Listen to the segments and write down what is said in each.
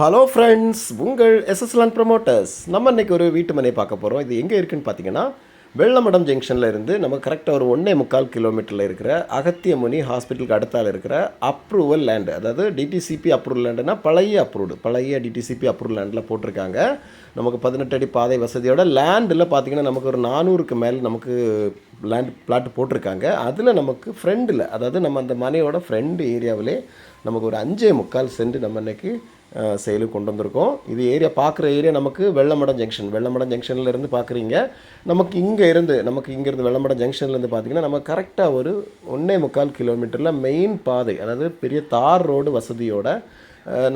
Hello friends உங்கள் எஸ்எஸ்லான் promoters நம்ம இன்றைக்கி ஒரு வீட்டு மனை பார்க்க போகிறோம் இது எங்கே இருக்குன்னு பார்த்தீங்கன்னா வெள்ளமடம் ஜங்ஷனில் இருந்து நம்ம கரெக்டாக ஒரு ஒன்றே முக்கால் கிலோமீட்டரில் இருக்கிற அகத்தியமுனி ஹாஸ்பிட்டலுக்கு அடுத்தால் இருக்கிற அப்ரூவல் லேண்டு அதாவது டிடிசிபி அப்ரூவல் லேண்டுனா பழைய அப்ரூவ்டு பழைய டிடிசிபி அப்ரூவல் லேண்டில் போட்டிருக்காங்க. நமக்கு பதினெட்டு அடி பாதை வசதியோட லேண்டில் பார்த்தீங்கன்னா நமக்கு ஒரு நானூறுக்கு மேல் நமக்கு லேண்ட் பிளாட் போட்டிருக்காங்க. அதில் நமக்கு ஃப்ரெண்டில் அதாவது நம்ம அந்த மனையோட ஃப்ரெண்டு ஏரியாவிலே நமக்கு ஒரு அஞ்சே முக்கால் சென்ட் நம்ம இன்றைக்கி செயலுக்கு கொண்டு வந்திருக்கோம். இது ஏரியா பார்க்குற ஏரியா நமக்கு வெள்ளமடம் ஜங்ஷன் வெள்ளமடம் ஜங்ஷனில் இருந்து பார்க்குறீங்க. நமக்கு இங்கே இருந்து நமக்கு இங்கேருந்து வெள்ளமடம் ஜங்ஷன்லேருந்து பார்த்தீங்கன்னா நம்ம கரெக்டாக ஒரு ஒன்றே முக்கால் கிலோமீட்டரில் மெயின் பாதை அதாவது பெரிய தார் ரோடு வசதியோட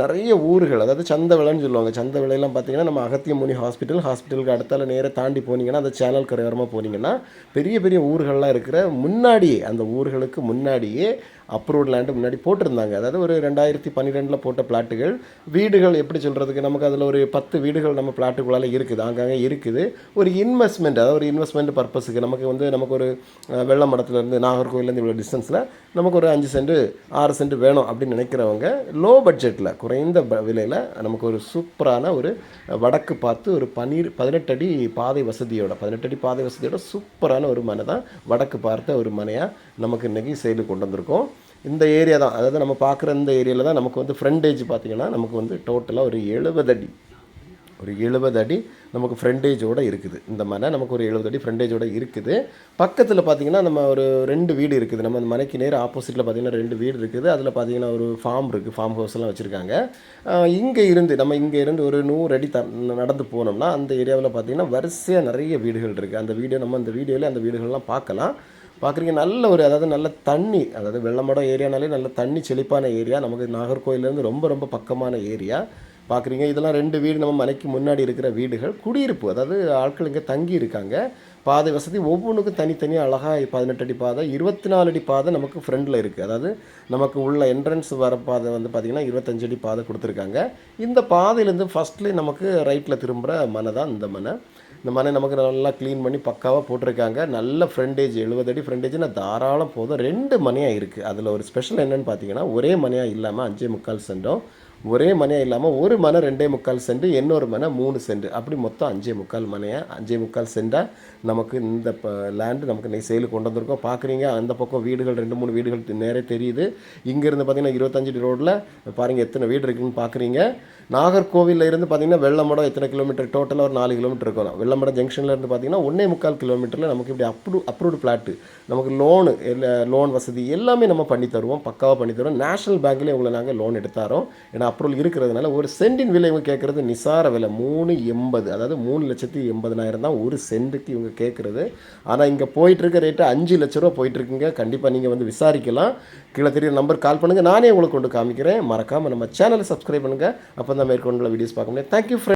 நிறைய ஊர்கள் அதாவது சந்தவிளைன்னு சொல்லுவாங்க. சந்தவிளையெல்லாம் பார்த்தீங்கன்னா நம்ம அகத்தியமுனி ஹாஸ்பிட்டல் ஹாஸ்பிட்டலுக்கு அடுத்தால நேராக தாண்டி போனீங்கன்னா அந்த சேனல் கரையோரமாக போனீங்கன்னா பெரிய பெரிய ஊர்கள்லாம் இருக்கிற முன்னாடியே அந்த ஊர்களுக்கு முன்னாடியே அப்ரூவ்ட் லேண்டு முன்னாடி போட்டிருந்தாங்க. அதாவது ஒரு ரெண்டாயிரத்தி பன்னிரெண்டில் போட்ட பிளாட்டுகள் வீடுகள் எப்படி சொல்கிறதுக்கு நமக்கு அதில் ஒரு பத்து வீடுகள் நம்ம பிளாட்டுக்குள்ளால இருக்குது. அங்கங்கே இருக்குது. ஒரு இன்வெஸ்ட்மெண்ட் அதாவது ஒரு இன்வெஸ்ட்மெண்ட் பர்பஸுக்கு நமக்கு வந்து நமக்கு ஒரு வெள்ள வெள்ளம் மடத்துலேருந்து நாகர்கோவிலேருந்து இவ்வளோ டிஸ்டன்ஸில் நமக்கு ஒரு அஞ்சு சென்ட் ஆறு சென்ட் வேணும் அப்படின்னு நினைக்கிறவங்க லோ பட்ஜெட்டில் குறைந்த விலையில் நமக்கு ஒரு சூப்பரான ஒரு வடக்கு பார்த்து ஒரு பன்னீர் பதினெட்டு அடி பாதை வசதியோட பதினெட்டு அடி பாதை வசதியோட சூப்பரான ஒரு மனை தான் வடக்கு பார்த்த ஒரு மனையாக நமக்கு இன்றைக்கி செயலுக்கு கொண்டு வந்திருக்கோம். இந்த ஏரியா தான். அதாவது நம்ம பார்க்குற இந்த ஏரியாவில் தான் நமக்கு வந்து ஃப்ரண்டேஜ் பார்த்திங்கன்னா நமக்கு வந்து டோட்டலாக ஒரு எழுபது அடி ஒரு எழுபது அடி நமக்கு ஃப்ரண்டேஜோடு இருக்குது. இந்த மனை நமக்கு ஒரு எழுபது அடி ஃப்ரண்டேஜோடு இருக்குது. பக்கத்தில் பார்த்தீங்கன்னா நம்ம ஒரு ரெண்டு வீடு இருக்குது. நம்ம அந்த மனைக்கு நேர் ஆப்போசிட்டில் பார்த்தீங்கன்னா ரெண்டு வீடு இருக்குது. அதில் பார்த்தீங்கன்னா ஒரு ஃபார்ம் இருக்குது ஃபார்ம் ஹவுஸ் எல்லாம் வச்சுருக்காங்க. இங்கே இருந்து நம்ம இங்கே இருந்து ஒரு நூறு அடி த நடந்து போனோம்னா அந்த ஏரியாவில் பார்த்தீங்கன்னா வரிசையாக நிறைய வீடுகள் இருக்குது அந்த வீடியோ நம்ம அந்த வீடியோவில் அந்த வீடுகள்லாம் பார்க்கலாம் பார்க்குறீங்க நல்ல ஒரு அதாவது நல்ல தண்ணி அதாவது வெள்ளமடம் ஏரியானாலே நல்ல தண்ணி செழிப்பான ஏரியா. நமக்கு நாகர்கோயிலேருந்து ரொம்ப ரொம்ப பக்கமான ஏரியா. பார்க்குறீங்க. இதெல்லாம் ரெண்டு வீடு நம்ம மலைக்கு முன்னாடி இருக்கிற வீடுகள். குடியிருப்பு அதாவது ஆட்கள் இங்கே தங்கி இருக்காங்க. பாதை வசதி ஒவ்வொன்றுக்கும் தனித்தனியாக அழகாக பதினெட்டு அடி பாதை இருபத்தி நாலு அடி பாதை நமக்கு ஃப்ரண்டில் இருக்குது அதாவது நமக்கு உள்ள என்ட்ரன்ஸ் வர பாதை வந்து பார்த்திங்கன்னா இருபத்தஞ்சு அடி பாதை கொடுத்துருக்காங்க. இந்த பாதையிலேருந்து ஃபஸ்ட்லேயே நமக்கு ரைட்டில் திரும்புகிற மனை தான் இந்த மனை. இந்த மனை நமக்கு நல்லா க்ளீன் பண்ணி பக்காவாக போட்டிருக்காங்க. நல்ல ஃப்ரண்டேஜ் எழுபது அடி ஃப்ரண்டேஜ்னா தாராளம் போதும். ரெண்டு மனையாக இருக்குது அதில் ஒரு ஸ்பெஷல் என்னென்னு பார்த்தீங்கன்னா ஒரே மனையாக இல்லாமல் அஞ்சே முக்கால் சென்டும். ஒரே மனையாக இல்லாமல் ஒரு மனை ரெண்டே முக்கால் சென்ட் இன்னொரு மனை மூணு சென்ட் அப்படி மொத்தம் அஞ்சே முக்கால் மனையாக அஞ்சே முக்கால் சென்டாக நமக்கு இந்த லேண்டு நமக்கு இன்னைக்கு சேலுக்கு கொண்டு வந்திருக்கோம். பார்க்குறீங்க அந்த பக்கம் வீடுகள் ரெண்டு மூணு வீடுகள் நேரே தெரியுது. இங்கேருந்து பார்த்தீங்கன்னா இருபத்தஞ்சு ரோட்டில் பாருங்கள் எத்தனை வீடு இருக்குதுன்னு பார்க்குறீங்க நாகர்கோவிலில் இருந்து பார்த்தீங்கன்னா வெள்ளமடம் எத்தனை கிலோமீட்டர் டோட்டலாக ஒரு நாலு கிலோமீட்டர் இருக்கும். வெள்ளமடம் ஜங்ஷனில் இருந்து பார்த்தீங்கன்னா ஒன்றே முக்கால் கிலோமீட்டரில் நமக்கு இப்படி அப்ரூ அப்ரூவ்டு பிளாட்டு நமக்கு லோனு லோன் வசதி எல்லாமே நம்ம பண்ணி தருவோம் பக்காவாக பண்ணி தருவோம் நேஷனல் பேங்க்லேயே உங்களை நாங்கள் லோன் எடுத்தாரோம். ஏன்னா அப்ரூவல் இருக்கிறதுனால ஒரு சென்டின் விலை இவங்க கேட்குறது நிசார விலை. மூணு எண்பது. அதாவது மூணு லட்சத்தி எண்பதனாயிரம் தான் ஒரு சென்ட்டுக்கு இவங்க கேட்குறது ஆனால் இங்கே போயிட்டு இருக்க ரேட்டு அஞ்சு லட்ச ரூபா போயிட்டுருக்குங்க. கண்டிப்பாக நீங்கள் வந்து விசாரிக்கலாம். கீழே தெரியுற நம்பர் கால் பண்ணுங்கள் நானே உங்களுக்கு கொண்டு காமிக்கிறேன். மறக்காமல் நம்ம சேனலை சப்ஸ்கிரைப் பண்ணுங்கள் அப்போ தான் மேற்கொண்டுள்ள வீடியோஸ் பார்க்க முடியும். தேங்க்யூ